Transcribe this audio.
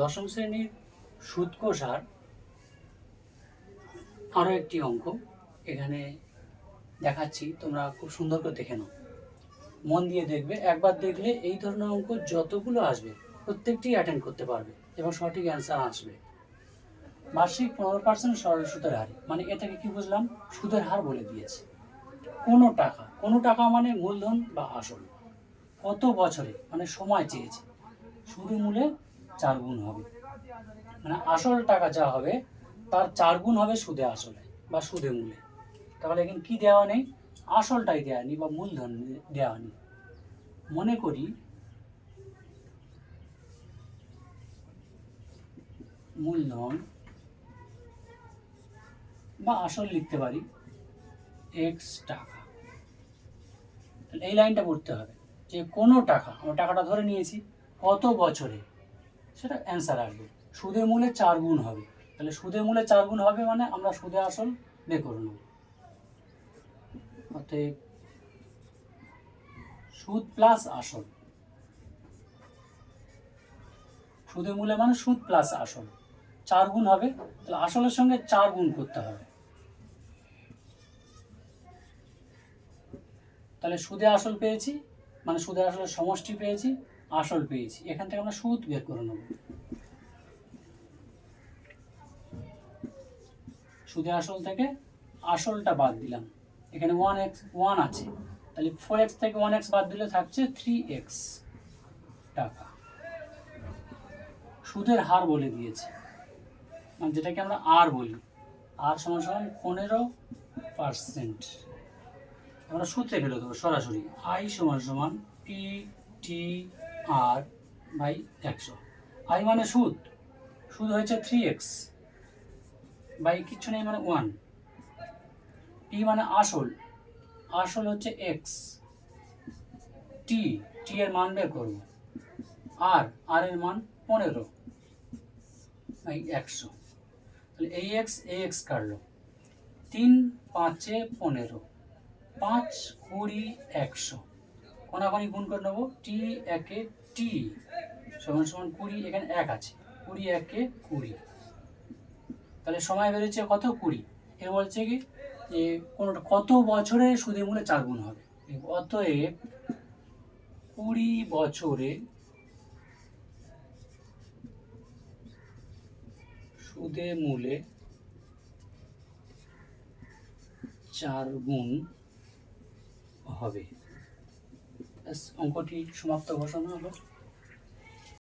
দশম শ্রেণির সুৎকোষার আরও একটি অঙ্ক। এখানে দেখাচ্ছি, তোমরা খুব সুন্দর করে দেখে নাও। মন দিয়ে দেখবে, একবার দেখলে এই ধরনের অঙ্ক যতগুলো আসবে প্রত্যেকটি অ্যাটেন্ড করতে পারবে এবং সঠিক অ্যান্সার আসবে। বার্ষিক পনেরো পার্সেন্ট সরল সুদের হার মানে এটাকে কি বুঝলাম? সুদের হার বলে দিয়েছে। কোনো টাকা কোনো টাকা মানে মূলধন বা আসল। কত বছরে মানে সময় চেয়েছে। শুরু মূলে চার গুণ হবে। মানে আসল টাকা যা হবে, তার চার গুণ হবে সুদে আসলে বা সুদে মূলে। তাহলে এখানে কি দেওয়া নেই? আসলটাই দেওয়া নেই বা মূলধন দেওয়া নেই। মনে করি মূলধন বা আসল লিখতে পারি এক্স টাকা। এই লাইনটা পড়তে হবে যে কোনো টাকা, আমরা টাকাটা ধরে নিয়েছি, কত বছরে? সেটা অ্যান্সার আসবে। সুদের মূলে চার গুণ হবে। তাহলে সুদের মূলে চার গুণ হবে মানে আমরা সুদে আসল বের করে নেব। অতএব সুদ প্লাস আসল। সুদের মূলে মানে সুদ প্লাস আসল। চার গুণ হবে, তাহলে আসলের সঙ্গে চার গুণ করতে হবে। তাহলে সুদে আসল পেয়েছি মানে সুদে আসলের সমষ্টি পেয়েছি আসল পেয়েছি। এখান থেকে আমরা সুদ বের করে নেব। সুদে আসল থেকে আসলটা বাদ দিলাম। এখানে ওয়ান এক্স ওয়ান আছে। তাহলে ফোর এক্স থেকে ওয়ান এক্স বাদ দিলে থাকছে থ্রি এক্স টাকা। সুদের হার বলে দিয়েছে। মানে যেটাকে আমরা আর বলি। আর সমান সমান পনেরো পার্সেন্ট আমরা সূত্রে ফেলে দেবো সরাসরি। আই সমান সমান পি টি আর বাই একশো। আই মানে সুদ। সুদ হয়েছে থ্রি এক্স বাই কিচ্ছু নেই মানে ওয়ান পি মানে আসল। আসল হচ্ছে এক্স টি টি এর মান বের করব। আর আর এর মান পনেরো। বাই একশো। তাহলে এই এক্স এই এক্স কাটলো। তিন পাঁচে পনেরো। পাঁচ কুড়ি একশো। কোনাখানি গুণ করে নেব টি একে টি সমান সমান কুড়ি, এখানে এক আছে। কুড়ি একে কুড়ি। তাহলে সময় বেড়েছে কত? কুড়ি। এ বলছে কি? যে কোনোটা কত বছরে সুদের মূলে চার গুণ হবে? অতএব কুড়ি বছরে সুদে মূলে চার গুণ হবে। অঙ্কটি সমাপ্ত ঘোষণা হলো।